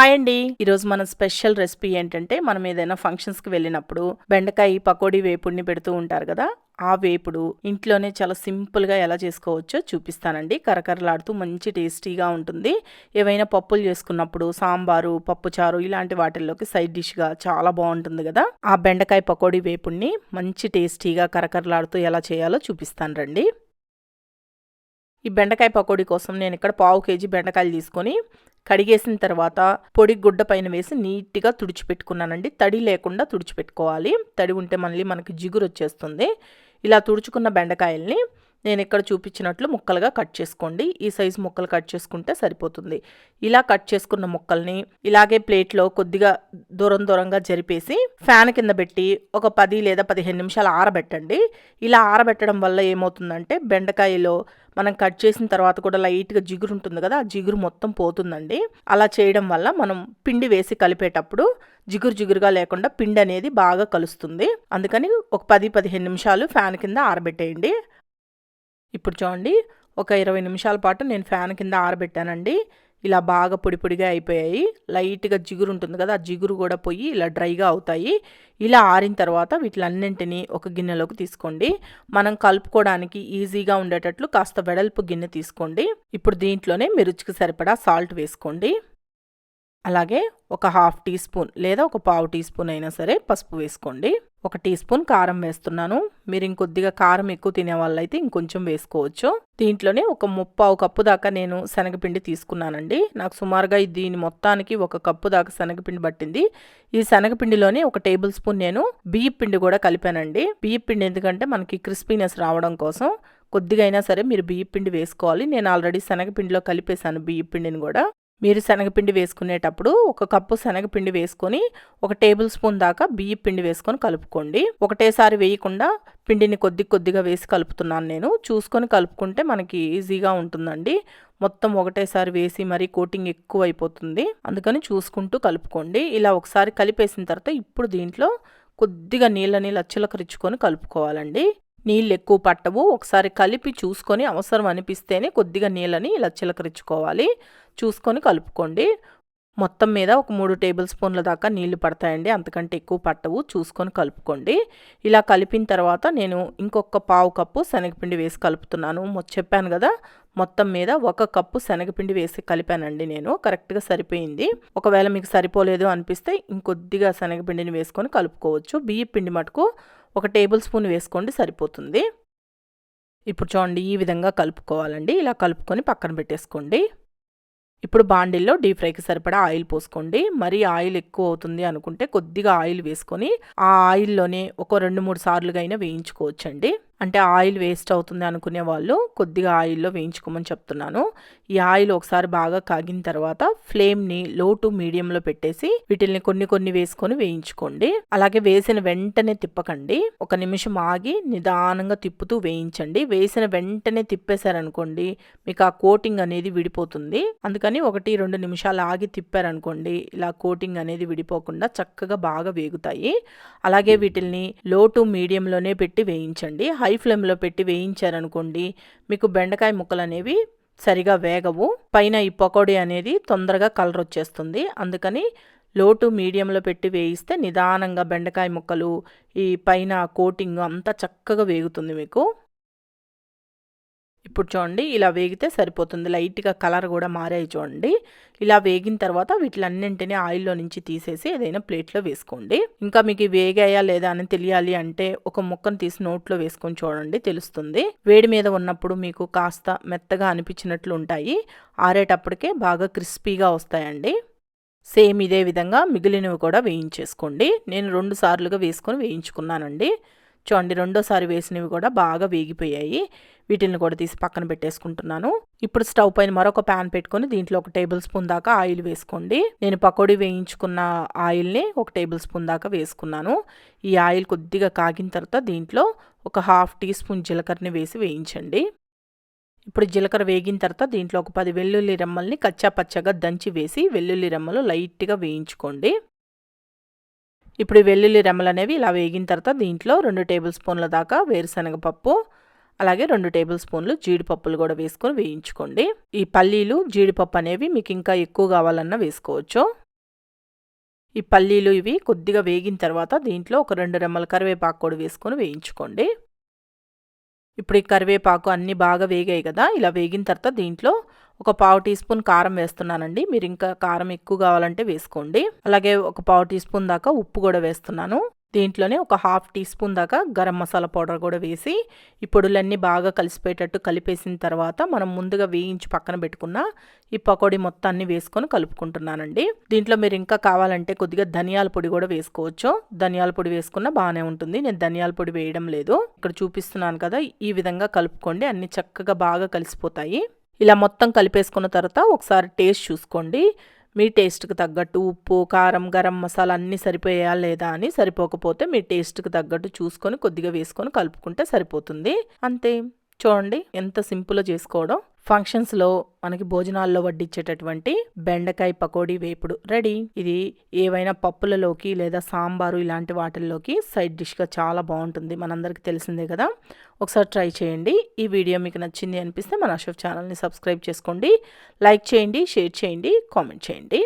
Hi అండి. ఈరోజు మన స్పెషల్ రెసిపీ ఏంటంటే మనం ఏదైనా ఫంక్షన్స్కి వెళ్ళినప్పుడు బెండకాయ పకోడీ వేపుడిని పెడుతూ ఉంటారు కదా ఆ వేపుడు ఇంట్లోనే చాలా సింపుల్గా ఎలా చేసుకోవచ్చో చూపిస్తానండి. కరకరలాడుతూ మంచి టేస్టీగా ఉంటుంది. ఏవైనా పప్పులు చేసుకున్నప్పుడు సాంబారు పప్పుచారు ఇలాంటి వాటిల్లోకి సైడ్ డిష్గా చాలా బాగుంటుంది కదా ఆ బెండకాయ పకోడీ వేపుడిని మంచి టేస్టీగా కరకరలాడుతూ ఎలా చేయాలో చూపిస్తాను రండి. ఈ బెండకాయ పకోడీ కోసం నేను ఇక్కడ పావు కేజీ బెండకాయలు తీసుకొని కడిగేసిన తర్వాత పొడి గుడ్డ పైన వేసి నీట్గా తుడిచిపెట్టుకున్నానండి. తడి లేకుండా తుడిచిపెట్టుకోవాలి. తడి ఉంటే మళ్ళీ మనకి జిగురు వచ్చేస్తుంది. ఇలా తుడుచుకున్న బెండకాయల్ని నేను ఇక్కడ చూపించినట్లు ముక్కలుగా కట్ చేసుకోండి. ఈ సైజు ముక్కలు కట్ చేసుకుంటే సరిపోతుంది. ఇలా కట్ చేసుకున్న ముక్కల్ని ఇలాగే ప్లేట్లో కొద్దిగా దూరం దూరంగా జరిపేసి ఫ్యాన్ కింద పెట్టి ఒక పది లేదా పదిహేను నిమిషాలు ఆరబెట్టండి. ఇలా ఆరబెట్టడం వల్ల ఏమవుతుందంటే బెండకాయలో మనం కట్ చేసిన తర్వాత కూడా లైట్గా జిగురు ఉంటుంది కదా ఆ జిగురు మొత్తం పోతుందండి. అలా చేయడం వల్ల మనం పిండి వేసి కలిపేటప్పుడు జిగురు జిగురుగా లేకుండా పిండి అనేది బాగా కలుస్తుంది. అందుకని ఒక పది పదిహేను నిమిషాలు ఫ్యాన్ కింద ఆరబెట్టేయండి. ఇప్పుడు చూడండి ఒక ఇరవై నిమిషాల పాటు నేను ఫ్యాన్ కింద ఆరబెట్టానండి. ఇలా బాగా పొడి పొడిగా అయిపోయాయి. లైట్గా జిగురు ఉంటుంది కదా ఆ జిగురు కూడా పోయి ఇలా డ్రైగా అవుతాయి. ఇలా ఆరిన తర్వాత వీటిలన్నింటినీ ఒక గిన్నెలోకి తీసుకోండి. మనం కలుపుకోవడానికి ఈజీగా ఉండేటట్లు కాస్త వెడల్పు గిన్నె తీసుకోండి. ఇప్పుడు దీంట్లోనే మీ రుచికి సరిపడా సాల్ట్ వేసుకోండి. అలాగే ఒక హాఫ్ టీ స్పూన్ లేదా ఒక పావు టీ స్పూన్ అయినా సరే పసుపు వేసుకోండి. ఒక టీ స్పూన్ కారం వేస్తున్నాను. మీరు ఇంకొద్దిగా కారం ఎక్కువ తినే వాళ్ళైతే ఇంకొంచెం వేసుకోవచ్చు. దీంట్లోనే ఒక ముప్పావు కప్పు దాకా నేను శనగపిండి తీసుకున్నానండి. నాకు సుమారుగా దీని మొత్తానికి ఒక కప్పు దాకా శనగపిండి పట్టింది. ఈ శనగపిండిలోనే ఒక టేబుల్ స్పూన్ నేను బియ్య పిండి కూడా కలిపానండి. బియ్య పిండి ఎందుకంటే మనకి క్రిస్పీనెస్ రావడం కోసం కొద్దిగా అయినా సరే మీరు బియ్య పిండి వేసుకోవాలి. నేను ఆల్రెడీ శనగపిండిలో కలిపేశాను బియ్య పిండిని కూడా. మీరు శనగపిండి వేసుకునేటప్పుడు ఒక కప్పు శనగపిండి వేసుకొని ఒక టేబుల్ స్పూన్ దాకా బియ్య పిండి వేసుకొని కలుపుకోండి. ఒకటేసారి వేయకుండా పిండిని కొద్ది కొద్దిగా వేసి కలుపుతున్నాను నేను. చూసుకొని కలుపుకుంటే మనకి ఈజీగా ఉంటుందండి. మొత్తం ఒకటేసారి వేసి మరీ కోటింగ్ ఎక్కువ అయిపోతుంది. అందుకని చూసుకుంటూ కలుపుకోండి. ఇలా ఒకసారి కలిపేసిన తర్వాత ఇప్పుడు దీంట్లో కొద్దిగా నీళ్ళని లచ్చలకరించుకొని కలుపుకోవాలండి. నీళ్ళు ఎక్కువ పట్టవు. ఒకసారి కలిపి చూసుకొని అవసరం అనిపిస్తేనే కొద్దిగా నీళ్ళని ఇలా చిలకరించుకోవాలి. చూసుకొని కలుపుకోండి. మొత్తం మీద ఒక మూడు టేబుల్ స్పూన్ల దాకా నీళ్ళు పడతాయండి. అంతకంటే ఎక్కువ పట్టవు. చూసుకొని కలుపుకోండి. ఇలా కలిపిన తర్వాత నేను ఇంకొక పావు కప్పు శనగపిండి వేసి కలుపుతున్నాను. చెప్పాను కదా మొత్తం మీద ఒక కప్పు శనగపిండి వేసి కలిపానండి నేను. కరెక్ట్గా సరిపోయింది. ఒకవేళ మీకు సరిపోలేదు అనిపిస్తే ఇంకొద్దిగా శనగపిండిని వేసుకొని కలుపుకోవచ్చు. బియ్య పిండి మటుకు ఒక టేబుల్ స్పూన్ వేసుకోండి సరిపోతుంది. ఇప్పుడు చూడండి ఈ విధంగా కలుపుకోవాలండి. ఇలా కలుపుకొని పక్కన పెట్టేసుకోండి. ఇప్పుడు బాండిల్లో డీప్ ఫ్రైకి సరిపడా ఆయిల్ పోసుకోండి. మరీ ఆయిల్ ఎక్కువ అవుతుంది అనుకుంటే కొద్దిగా ఆయిల్ వేసుకొని ఆ ఆయిల్లోనే ఒక రెండు మూడు సార్లుగా అయినా వేయించుకోవచ్చండి. అంటే ఆయిల్ వేస్ట్ అవుతుంది అనుకునే వాళ్ళు కొద్దిగా ఆయిల్లో వేయించుకోమని చెప్తున్నాను. ఈ ఆయిల్ ఒకసారి బాగా కాగిన తర్వాత ఫ్లేమ్ని లో టు మీడియంలో పెట్టేసి వీటిల్ని కొన్ని కొన్ని వేసుకొని వేయించుకోండి. అలాగే వేసిన వెంటనే తిప్పకండి. ఒక నిమిషం ఆగి నిదానంగా తిప్పుతూ వేయించండి. వేసిన వెంటనే తిప్పేశారనుకోండి మీకు ఆ కోటింగ్ అనేది విడిపోతుంది. అందుకని ఒకటి రెండు నిమిషాలు ఆగి తిప్పారనుకోండి ఇలా కోటింగ్ అనేది విడిపోకుండా చక్కగా బాగా వేగుతాయి. అలాగే వీటిల్ని లో టు మీడియంలోనే పెట్టి వేయించండి. హై హై ఫ్లేమ్లో పెట్టి వేయించారనుకోండి మీకు బెండకాయ ముక్కలు అనేవి సరిగా వేగవు. పైన ఈ పకోడీ అనేది తొందరగా కలర్ వచ్చేస్తుంది అందుకని లోటు మీడియంలో పెట్టి వేయిస్తే నిదానంగా బెండకాయ ముక్కలు ఈ పైన కోటింగ్ అంతా చక్కగా వేగుతుంది మీకు. ఇప్పుడు చూడండి ఇలా వేగితే సరిపోతుంది. లైట్గా కలర్ కూడా మారాయి చూడండి. ఇలా వేగిన తర్వాత వీటిలన్నింటినీ ఆయిల్లో నుంచి తీసేసి ఏదైనా ప్లేట్లో వేసుకోండి. ఇంకా మీకు వేగాయా లేదా అని తెలియాలి అంటే ఒక ముక్కను తీసి నోట్లో వేసుకొని చూడండి తెలుస్తుంది. వేడి మీద ఉన్నప్పుడు మీకు కాస్త మెత్తగా అనిపించినట్లు ఉంటాయి. ఆరేటప్పటికే బాగా క్రిస్పీగా వస్తాయండి. సేమ్ ఇదే విధంగా మిగిలినవి కూడా వేయించేసుకోండి. నేను రెండు సార్లుగా వేసుకొని వేయించుకున్నానండి. చూడండి రెండోసారి వేసినవి కూడా బాగా వేగిపోయాయి. వీటిని కూడా తీసి పక్కన పెట్టేసుకుంటున్నాను. ఇప్పుడు స్టవ్ పైన మరొక ప్యాన్ పెట్టుకొని దీంట్లో ఒక టేబుల్ స్పూన్ దాకా ఆయిల్ వేసుకోండి. నేను పకోడీ వేయించుకున్న ఆయిల్ని ఒక టేబుల్ స్పూన్ దాకా వేసుకున్నాను. ఈ ఆయిల్ కొద్దిగా కాగిన తర్వాత దీంట్లో ఒక హాఫ్ టీ స్పూన్ జీలకర్రని వేసి వేయించండి. ఇప్పుడు జీలకర్ర వేగిన తర్వాత దీంట్లో ఒక పది వెల్లుల్లి రెమ్మల్ని కచ్చా పచ్చగా దంచి వేసి వెల్లుల్లి రెమ్మలు లైట్గా వేయించుకోండి. ఇప్పుడు వెల్లుల్లి రెమ్మలు అనేవి ఇలా వేగిన తర్వాత దీంట్లో రెండు టేబుల్ స్పూన్ల దాకా వేరుశనగ పప్పు అలాగే రెండు టేబుల్ స్పూన్లు జీడిపప్పులు కూడా వేసుకొని వేయించుకోండి. ఈ పల్లీలు జీడిపప్పు అనేవి మీకు ఇంకా ఎక్కువ కావాలన్నా వేసుకోవచ్చు. ఈ పల్లీలు ఇవి కొద్దిగా వేగిన తర్వాత దీంట్లో ఒక రెండు రెమ్మల కరివేపాకు కూడా వేసుకొని వేయించుకోండి. ఇప్పుడు ఈ కరివేపాకు అన్నీ బాగా వేగాయి కదా ఇలా వేగిన తర్వాత దీంట్లో ఒక పావు టీ స్పూన్ కారం వేస్తున్నానండి. మీరు ఇంకా కారం ఎక్కువ కావాలంటే వేసుకోండి. అలాగే ఒక పావు టీ స్పూన్ దాకా ఉప్పు కూడా వేస్తున్నాను. దీంట్లోనే ఒక హాఫ్ టీ స్పూన్ దాకా గరం మసాలా పౌడర్ కూడా వేసి ఈ పొడులన్నీ బాగా కలిసిపోయేటట్టు కలిపేసిన తర్వాత మనం ముందుగా వేయించి పక్కన పెట్టుకున్న ఈ పకోడీ మొత్తాన్ని వేసుకొని కలుపుకుంటున్నానండి. దీంట్లో మీరు ఇంకా కావాలంటే కొద్దిగా ధనియాల పొడి కూడా వేసుకోవచ్చు. ధనియాల పొడి వేసుకున్న బాగానే ఉంటుంది. నేను ధనియాల పొడి వేయడం లేదు. ఇక్కడ చూపిస్తున్నాను కదా ఈ విధంగా కలుపుకోండి. అన్ని చక్కగా బాగా కలిసిపోతాయి. ఇలా మొత్తం కలిపేసుకున్న తర్వాత ఒకసారి టేస్ట్ చూసుకోండి. మీ టేస్ట్కి తగ్గట్టు ఉప్పు కారం గరం మసాలా అన్నీ సరిపోయా లేదా అని సరిపోకపోతే మీ టేస్ట్కి తగ్గట్టు చూసుకొని కొద్దిగా వేసుకొని కలుపుకుంటే సరిపోతుంది. అంతే. చూడండి ఎంత సింపుల్గా చేసుకోవడం. ఫంక్షన్స్లో మనకి భోజనాల్లో వడ్డించేటటువంటి బెండకాయ పకోడీ వేపుడు రెడీ. ఇది ఏవైనా పప్పులలోకి లేదా సాంబారు ఇలాంటి వాటిల్లోకి సైడ్ డిష్గా చాలా బాగుంటుంది. మనందరికీ తెలిసిందే కదా. ఒకసారి ట్రై చేయండి. ఈ వీడియో మీకు నచ్చింది అనిపిస్తే మన అశోక్ ఛానల్ని సబ్స్క్రైబ్ చేసుకోండి. లైక్ చేయండి షేర్ చేయండి కామెంట్ చేయండి.